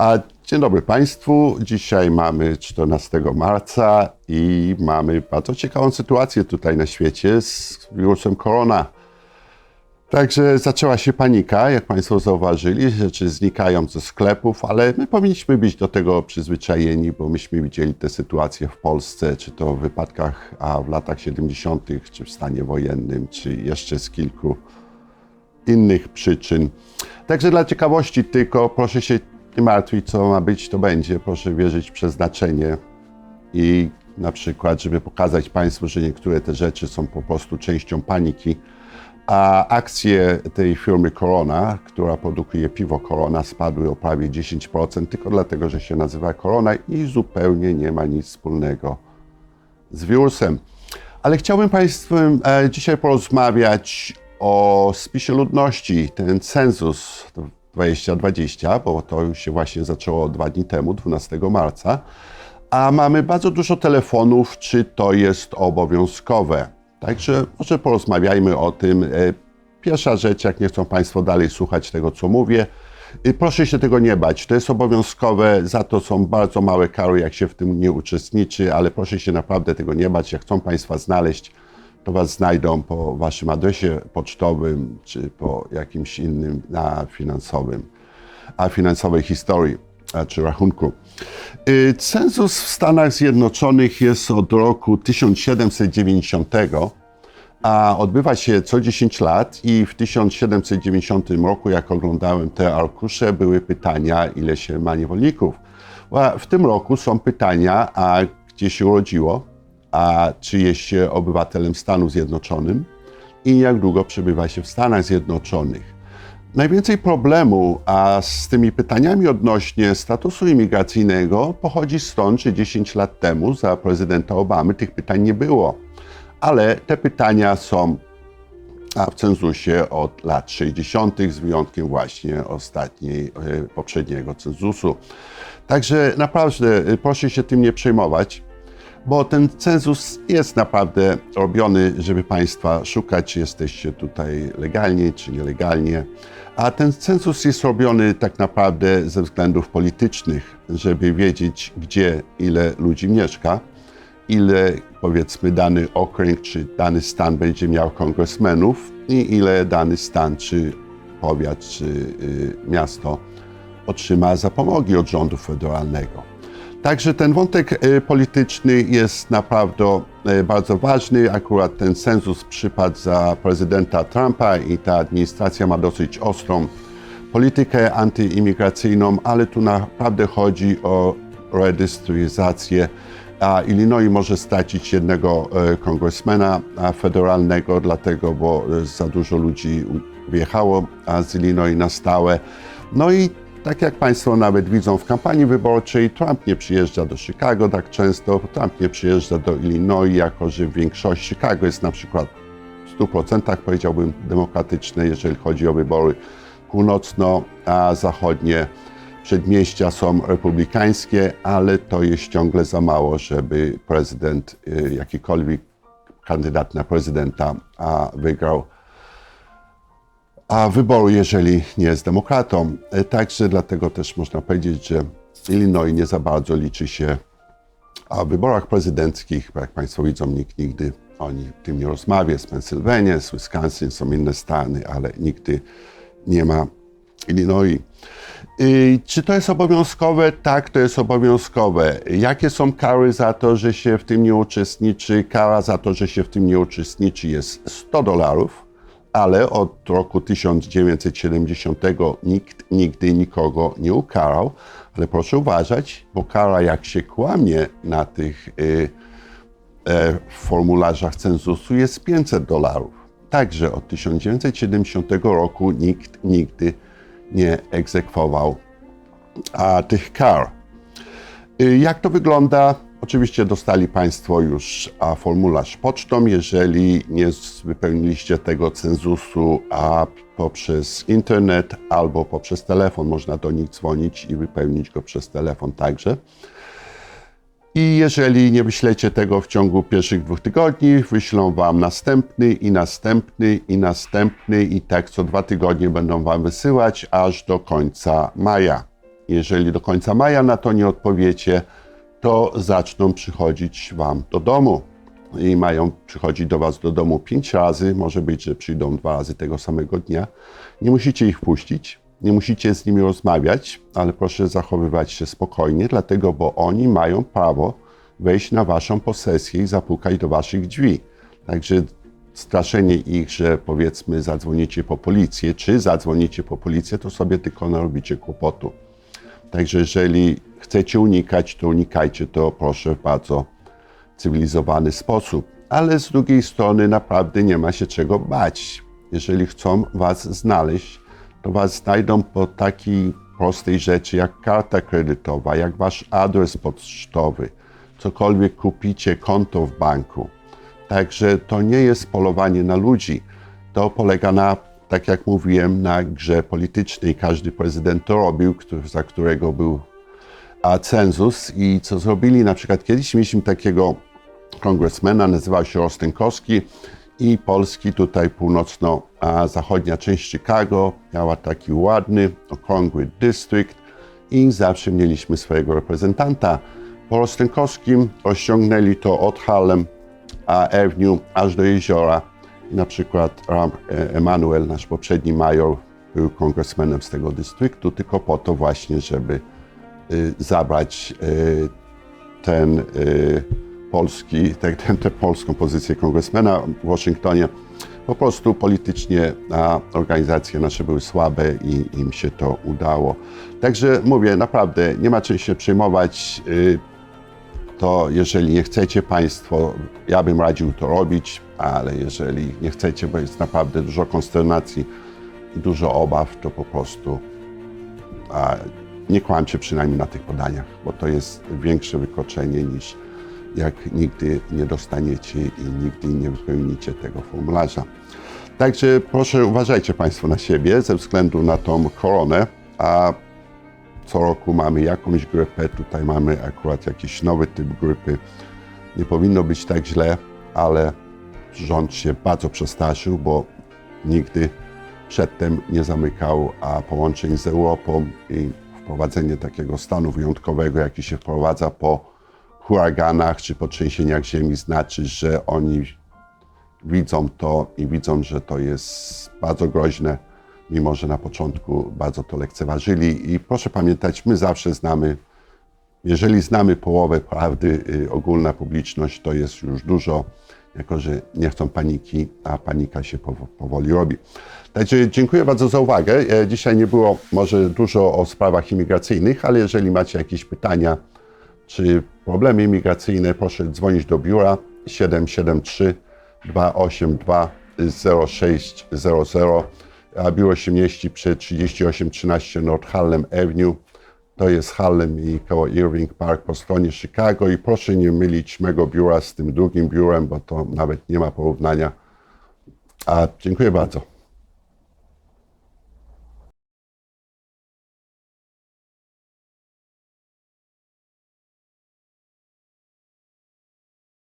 A dzień dobry Państwu. Dzisiaj mamy 14 marca i mamy bardzo ciekawą sytuację tutaj na świecie z wirusem korona. Także zaczęła się panika, jak Państwo zauważyli, rzeczy znikają ze sklepów, ale my powinniśmy być do tego przyzwyczajeni, bo myśmy widzieli tę sytuację w Polsce, czy to w wypadkach a w latach 70., czy w stanie wojennym, czy jeszcze z kilku innych przyczyn. Także dla ciekawości tylko proszę się nie martwić, co ma być, to będzie. Proszę wierzyć w przeznaczenie i na przykład, żeby pokazać Państwu, że niektóre te rzeczy są po prostu częścią paniki, a akcje tej firmy Corona, która produkuje piwo Corona, spadły o prawie 10%, tylko dlatego, że się nazywa Corona i zupełnie nie ma nic wspólnego z wirusem. Ale chciałbym Państwem e, dzisiaj porozmawiać o spisie ludności, ten cenzus 2020, bo to już się właśnie zaczęło dwa dni temu, 12 marca. A mamy bardzo dużo telefonów, czy to jest obowiązkowe. Także może porozmawiajmy o tym. E, Pierwsza rzecz, jak nie chcą Państwo dalej słuchać tego, co mówię, y, proszę się tego nie bać. To jest obowiązkowe, za to są bardzo małe kary, jak się w tym nie uczestniczy, ale proszę się naprawdę tego nie bać. Jak chcą Państwa znaleźć, to Was znajdą po Waszym adresie pocztowym, czy po jakimś innym na finansowym, a finansowej historii, a, czy rachunku. Y, Cenzus w Stanach Zjednoczonych jest od roku 1790 a odbywa się co 10 lat i w 1790 roku, jak oglądałem te arkusze, były pytania, ile się ma niewolników. W tym roku są pytania, a gdzie się urodziło, a czy jest się obywatelem Stanów Zjednoczonych i jak długo przebywa się w Stanach Zjednoczonych. Najwięcej problemu a z tymi pytaniami odnośnie statusu imigracyjnego pochodzi stąd, że 10 lat temu za prezydenta Obamy tych pytań nie było ale te pytania są w cenzusie od lat 60., z wyjątkiem właśnie ostatniej, e, poprzedniego cenzusu. Także naprawdę proszę się tym nie przejmować, bo ten cenzus jest naprawdę robiony, żeby Państwa szukać, czy jesteście tutaj legalnie, czy nielegalnie. A ten cenzus jest robiony tak naprawdę ze względów politycznych, żeby wiedzieć, gdzie ile ludzi mieszka ile powiedzmy dany okręg czy dany stan będzie miał kongresmenów i ile dany stan czy powiat czy y, miasto otrzyma zapomogi od rządu federalnego. Także ten wątek y, polityczny jest naprawdę y, bardzo ważny. Akurat ten cenzus przypadł za prezydenta Trumpa i ta administracja ma dosyć ostrą politykę antyimigracyjną, ale tu naprawdę chodzi o redystryzację a Illinois może stracić jednego e, kongresmena federalnego, dlatego, bo e, za dużo ludzi wjechało z Illinois na stałe. No i tak jak Państwo nawet widzą w kampanii wyborczej, Trump nie przyjeżdża do Chicago tak często, Trump nie przyjeżdża do Illinois, jako że większość Chicago jest na przykład w 100% powiedziałbym demokratyczne, jeżeli chodzi o wybory północno-zachodnie przedmieścia są republikańskie, ale to jest ciągle za mało, żeby prezydent, y, jakikolwiek kandydat na prezydenta a wygrał a wyboru, jeżeli nie jest demokratą. E, także dlatego też można powiedzieć, że Illinois nie za bardzo liczy się a w wyborach prezydenckich, bo jak Państwo widzą, nikt nigdy o tym nie rozmawia. Z Pensylwania, z Wisconsin są inne stany, ale nigdy nie ma Illinois. Czy to jest obowiązkowe? Tak, to jest obowiązkowe. Jakie są kary za to, że się w tym nie uczestniczy? Kara za to, że się w tym nie uczestniczy jest 100 dolarów, ale od roku 1970 nikt nigdy nikogo nie ukarał. Ale proszę uważać, bo kara jak się kłamie na tych y, y, formularzach cenzusu jest 500 dolarów. Także od 1970 roku nikt nigdy nie egzekwował a, tych kar. Y, jak to wygląda? Oczywiście dostali Państwo już a, formularz pocztą. Jeżeli nie wypełniliście tego cenzusu a poprzez internet albo poprzez telefon, można do nich dzwonić i wypełnić go przez telefon także. I jeżeli nie wyślecie tego w ciągu pierwszych dwóch tygodni, wyślą Wam następny i następny i następny i tak co dwa tygodnie będą Wam wysyłać aż do końca maja. Jeżeli do końca maja na to nie odpowiecie, to zaczną przychodzić Wam do domu. I mają przychodzić do Was do domu pięć razy. Może być, że przyjdą dwa razy tego samego dnia. Nie musicie ich wpuścić, nie musicie z nimi rozmawiać, ale proszę zachowywać się spokojnie, dlatego, bo oni mają prawo wejść na Waszą posesję i zapukać do Waszych drzwi. Także straszenie ich, że powiedzmy zadzwonicie po policję, czy zadzwonicie po policję, to sobie tylko narobicie kłopotu. Także jeżeli chcecie unikać, to unikajcie to, proszę, w bardzo cywilizowany sposób. Ale z drugiej strony naprawdę nie ma się czego bać. Jeżeli chcą Was znaleźć, to Was znajdą po takiej prostej rzeczy jak karta kredytowa, jak Wasz adres pocztowy, cokolwiek kupicie, konto w banku. Także to nie jest polowanie na ludzi. To polega na, tak jak mówiłem, na grze politycznej. Każdy prezydent to robił, za którego był a, cenzus. I co zrobili? Na przykład kiedyś mieliśmy takiego kongresmena, nazywał się Rostenkowski i Polski, tutaj północno-zachodnia część Chicago, miała taki ładny, okrągły district i zawsze mieliśmy swojego reprezentanta. Po Rostenkowskim rozciągnęli to od Harlem a Avenue aż do jeziora. Na przykład Emanuel, nasz poprzedni major, był kongresmenem z tego dystryktu, tylko po to właśnie, żeby y, zabrać y, ten y, polski, tę te polską pozycję kongresmena w Waszyngtonie. Po prostu politycznie a, organizacje nasze były słabe i im się to udało. Także mówię, naprawdę nie ma czym się przejmować. To jeżeli nie chcecie Państwo, ja bym radził to robić, ale jeżeli nie chcecie, bo jest naprawdę dużo konsternacji i dużo obaw, to po prostu a, nie kłamcie przynajmniej na tych podaniach, bo to jest większe wykroczenie niż jak nigdy nie dostaniecie i nigdy nie wypełnicie tego formularza. Także proszę uważajcie Państwo na siebie ze względu na tą koronę, a co roku mamy jakąś grypę, tutaj mamy akurat jakiś nowy typ grypy. Nie powinno być tak źle, ale rząd się bardzo przestraszył, bo nigdy przedtem nie zamykał a połączeń z Europą i wprowadzenie takiego stanu wyjątkowego, jaki się wprowadza po huraganach czy po trzęsieniach ziemi, znaczy, że oni widzą to i widzą, że to jest bardzo groźne, mimo że na początku bardzo to lekceważyli. I proszę pamiętać, my zawsze znamy, jeżeli znamy połowę prawdy, y, ogólna publiczność to jest już dużo, jako że nie chcą paniki, a panika się powo- powoli robi. Także dziękuję bardzo za uwagę. E, Dzisiaj nie było może dużo o sprawach imigracyjnych, ale jeżeli macie jakieś pytania czy problemy imigracyjne, proszę dzwonić do biura 773 282 0600. A biuro się mieści przy 3813 North Harlem Avenue. To jest Harlem i koło Irving Park po stronie Chicago. I proszę nie mylić mego biura z tym drugim biurem, bo to nawet nie ma porównania. A dziękuję bardzo.